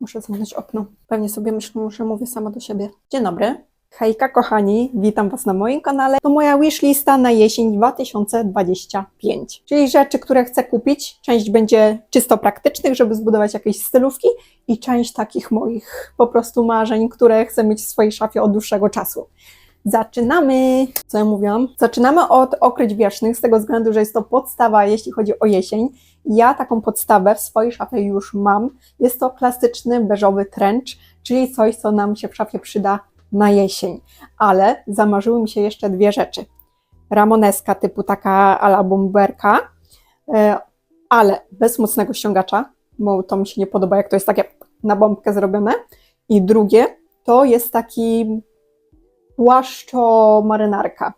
Muszę zamknąć okno. Pewnie sobie myślą, że mówię sama do siebie. Dzień dobry. Hejka kochani, witam Was na moim kanale. To moja wishlista na jesień 2025. Czyli rzeczy, które chcę kupić. Część będzie czysto praktycznych, żeby zbudować jakieś stylówki i część takich moich po prostu marzeń, które chcę mieć w swojej szafie od dłuższego czasu. Zaczynamy! Co ja mówiłam? Zaczynamy od okryć wierzchnych, z tego względu, że jest to podstawa, jeśli chodzi o jesień. Ja taką podstawę w swojej szafie już mam. Jest to klasyczny beżowy trench, czyli coś, co nam się w szafie przyda na jesień. Ale zamarzyły mi się jeszcze dwie rzeczy. Ramoneska typu taka ala bomberka, e, ale bez mocnego ściągacza, bo to mi się nie podoba, jak to jest takie na bombkę zrobione. I drugie to jest taki płaszczo-marynarka.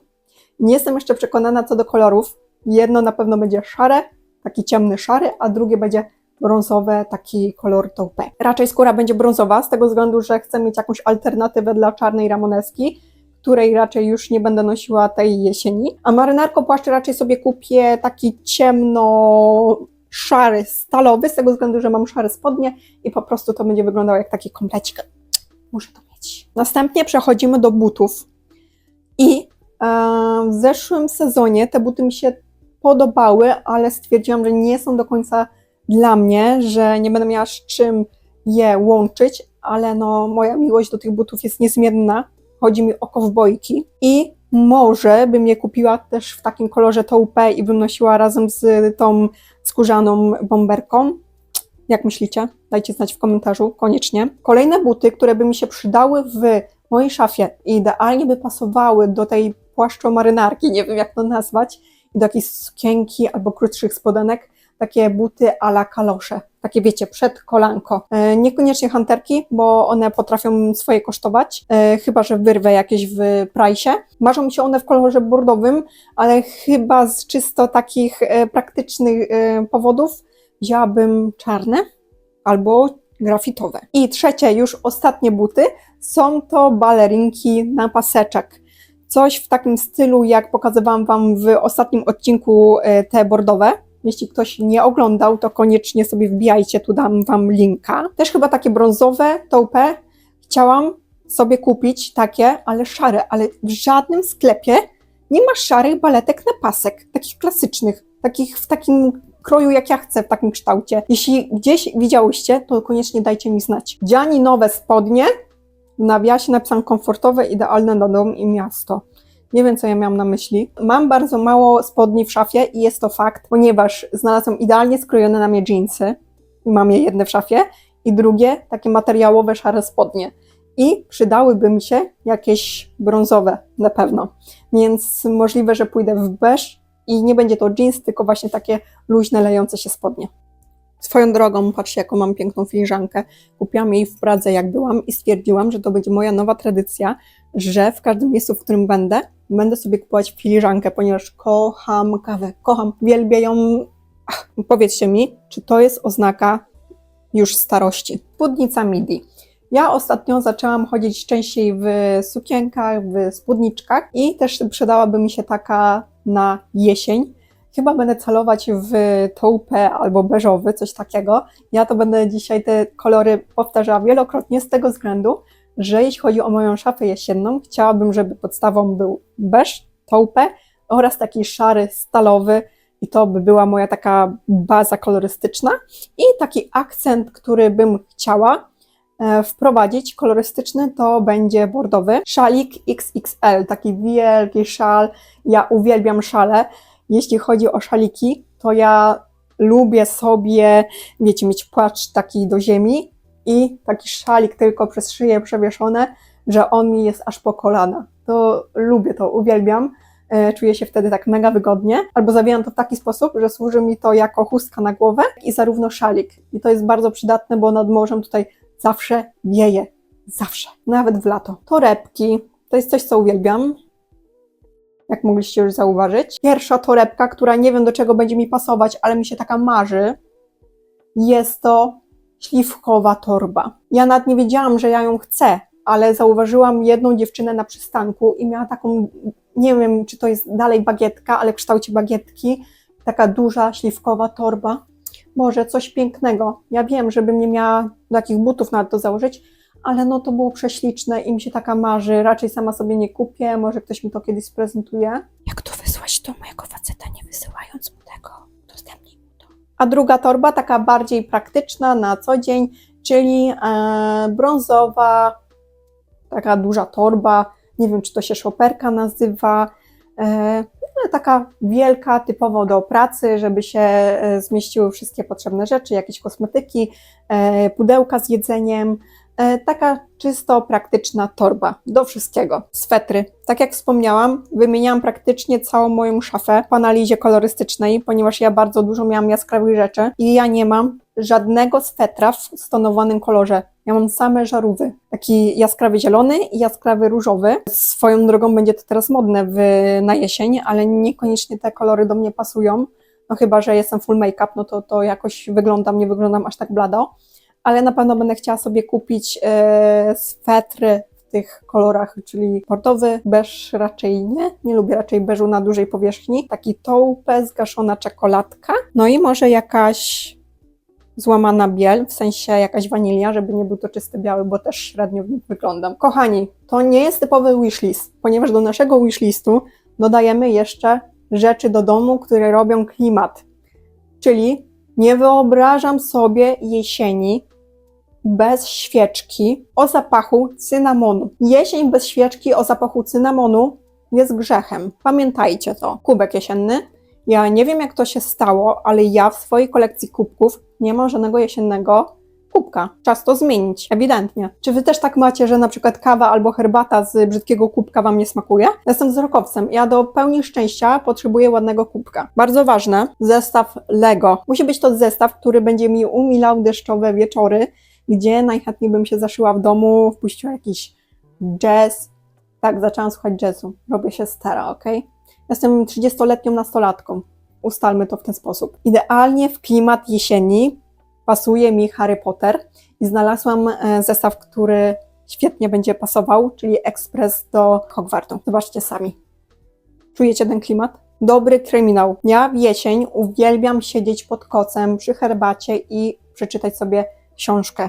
Nie jestem jeszcze przekonana co do kolorów. Jedno na pewno będzie szare, taki ciemny szary, a drugie będzie brązowe, taki kolor taupe. Raczej skóra będzie brązowa, z tego względu, że chcę mieć jakąś alternatywę dla czarnej ramoneski, której raczej już nie będę nosiła tej jesieni. A marynarko płaszcz raczej sobie kupię taki ciemno szary, stalowy, z tego względu, że mam szare spodnie i po prostu to będzie wyglądało jak taki komplecik. Muszę to mieć. Następnie przechodzimy do butów. I e, w zeszłym sezonie te buty mi się podobały, ale stwierdziłam, że nie są do końca dla mnie, że nie będę miała z czym je łączyć, ale no moja miłość do tych butów jest niezmienna. Chodzi mi o kowbojki i może bym je kupiła też w takim kolorze taupe i bym nosiła razem z tą skórzaną bomberką. Jak myślicie? Dajcie znać w komentarzu, koniecznie. Kolejne buty, które by mi się przydały w mojej szafie i idealnie by pasowały do tej płaszczo-marynarki, nie wiem jak to nazwać, i do jakiejś sukienki albo krótszych spodenek, takie buty a la kalosze. Takie wiecie, przed kolanko. E, niekoniecznie hanterki, bo one potrafią swoje kosztować, e, chyba że wyrwę jakieś w price. Marzą mi się one w kolorze bordowym, ale chyba z czysto takich e, praktycznych powodów wzięłabym czarne albo grafitowe. I trzecie, już ostatnie buty, są to balerinki na paseczek. Coś w takim stylu, jak pokazywałam Wam w ostatnim odcinku e, te bordowe. Jeśli ktoś nie oglądał, to koniecznie sobie wbijajcie, tu dam Wam linka. Też chyba takie brązowe, taupe. Chciałam sobie kupić takie, ale szare, ale w żadnym sklepie nie ma szarych baletek na pasek, takich klasycznych, takich w takim kroju, jak ja chcę, w takim kształcie. Jeśli gdzieś widziałyście, to koniecznie dajcie mi znać. Dziani nowe spodnie, w nawiasie napisałam komfortowe, idealne na dom i miasto. Nie wiem, co ja miałam na myśli. Mam bardzo mało spodni w szafie i jest to fakt, ponieważ znalazłam idealnie skrojone na mnie jeansy. Mam je jedne w szafie i drugie takie materiałowe, szare spodnie. I przydałyby mi się jakieś brązowe na pewno. Więc możliwe, że pójdę w beż i nie będzie to jeans, tylko właśnie takie luźne, lejące się spodnie. Swoją drogą, patrzcie, jaką mam piękną filiżankę. Kupiłam jej w Pradze, jak byłam, i stwierdziłam, że to będzie moja nowa tradycja, że w każdym miejscu, w którym będę, będę sobie kupować filiżankę, ponieważ kocham kawę, kocham, wielbię ją. Ach, powiedzcie mi, czy to jest oznaka już starości. Spódnica midi. Ja ostatnio zaczęłam chodzić częściej w sukienkach, w spódniczkach i też przydałaby mi się taka na jesień. Chyba będę celować w taupe albo beżowy, coś takiego. Ja to będę dzisiaj te kolory powtarzała wielokrotnie z tego względu, że jeśli chodzi o moją szafę jesienną, chciałabym, żeby podstawą był beż, taupe oraz taki szary, stalowy i to by była moja taka baza kolorystyczna i taki akcent, który bym chciała e, wprowadzić kolorystyczny, to będzie bordowy. Szalik XXL, taki wielki szal. Ja uwielbiam szale. Jeśli chodzi o szaliki, to ja lubię sobie, wiecie, mieć płaszcz taki do ziemi i taki szalik tylko przez szyję przewieszone, że on mi jest aż po kolana. To lubię to, uwielbiam. E, Czuję się wtedy tak mega wygodnie. Albo zawijam to w taki sposób, że służy mi to jako chustka na głowę i zarówno szalik. I to jest bardzo przydatne, bo nad morzem tutaj zawsze wieje. Zawsze. Nawet w lato. Torebki. To jest coś, co uwielbiam jak mogliście już zauważyć. Pierwsza torebka, która nie wiem do czego będzie mi pasować, ale mi się taka marzy, jest to śliwkowa torba. Ja nawet nie wiedziałam, że ja ją chcę, ale zauważyłam jedną dziewczynę na przystanku i miała taką, nie wiem czy to jest dalej bagietka, ale w kształcie bagietki, taka duża śliwkowa torba. Boże, coś pięknego. Ja wiem, żebym nie miała takich butów nawet to założyć, ale no to było prześliczne i mi się taka marzy. Raczej sama sobie nie kupię, może ktoś mi to kiedyś sprezentuje. Jak to wysłać do mojego faceta, nie wysyłając mu tego? Udostępnij mu to. A druga torba, taka bardziej praktyczna na co dzień, czyli e, brązowa, taka duża torba. Nie wiem, czy to się szoperka nazywa. E, ale taka wielka, typowo do pracy, żeby się e, zmieściły wszystkie potrzebne rzeczy, jakieś kosmetyki, e, pudełka z jedzeniem. E, taka czysto praktyczna torba do wszystkiego. Swetry. Tak jak wspomniałam, wymieniałam praktycznie całą moją szafę po analizie kolorystycznej, ponieważ ja bardzo dużo miałam jaskrawych rzeczy i ja nie mam żadnego swetra w stonowanym kolorze. Ja mam same żarówy. Taki jaskrawy zielony i jaskrawy różowy. Swoją drogą będzie to teraz modne w, na jesień, ale niekoniecznie te kolory do mnie pasują. No chyba, że jestem full make-up, no to, to jakoś wyglądam, nie wyglądam aż tak blado. Ale na pewno będę chciała sobie kupić e, swetry w tych kolorach, czyli portowy, beż raczej nie. Nie lubię raczej beżu na dużej powierzchni. Taki taupe, zgaszona czekoladka. No i może jakaś złamana biel, w sensie jakaś wanilia, żeby nie był to czysty biały, bo też średnio w nim wyglądam. Kochani, to nie jest typowy wishlist, ponieważ do naszego wishlistu dodajemy jeszcze rzeczy do domu, które robią klimat. Czyli nie wyobrażam sobie jesieni bez świeczki o zapachu cynamonu. Jesień bez świeczki o zapachu cynamonu jest grzechem. Pamiętajcie to. Kubek jesienny. Ja nie wiem, jak to się stało, ale ja w swojej kolekcji kubków nie mam żadnego jesiennego kubka. Czas to zmienić, ewidentnie. Czy wy też tak macie, że na przykład kawa albo herbata z brzydkiego kubka wam nie smakuje? Jestem wzrokowcem. Ja do pełni szczęścia potrzebuję ładnego kubka. Bardzo ważne, zestaw Lego. Musi być to zestaw, który będzie mi umilał deszczowe wieczory, gdzie najchętniej bym się zaszyła w domu, wpuściła jakiś jazz. Tak, zaczęłam słuchać jazzu. Robię się stara, ok? Jestem 30-letnią nastolatką. Ustalmy to w ten sposób. Idealnie w klimat jesieni pasuje mi Harry Potter i znalazłam e, zestaw, który świetnie będzie pasował, czyli ekspres do Hogwartu. Zobaczcie sami. Czujecie ten klimat? Dobry kryminał. Ja w jesień uwielbiam siedzieć pod kocem przy herbacie i przeczytać sobie książkę.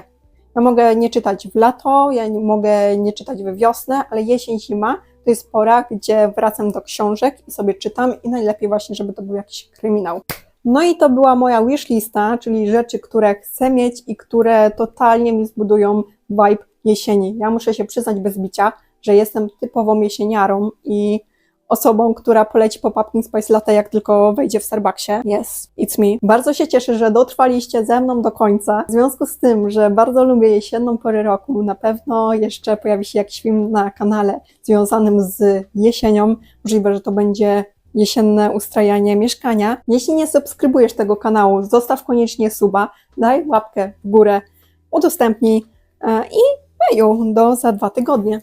Ja mogę nie czytać w lato, ja nie, mogę nie czytać we wiosnę, ale jesień, zima to jest pora, gdzie wracam do książek i sobie czytam i najlepiej właśnie, żeby to był jakiś kryminał. No i to była moja wishlista, czyli rzeczy, które chcę mieć i które totalnie mi zbudują vibe jesieni. Ja muszę się przyznać bez bicia, że jestem typową jesieniarą i osobą, która poleci po Pumpkin Spice Latte, jak tylko wejdzie w Starbucksie. Yes, it's me. Bardzo się cieszę, że dotrwaliście ze mną do końca. W związku z tym, że bardzo lubię jesienną porę roku, na pewno jeszcze pojawi się jakiś film na kanale związanym z jesienią. Możliwe, że to będzie jesienne ustrajanie mieszkania. Jeśli nie subskrybujesz tego kanału, zostaw koniecznie suba, daj łapkę w górę, udostępnij e, i beju do za dwa tygodnie.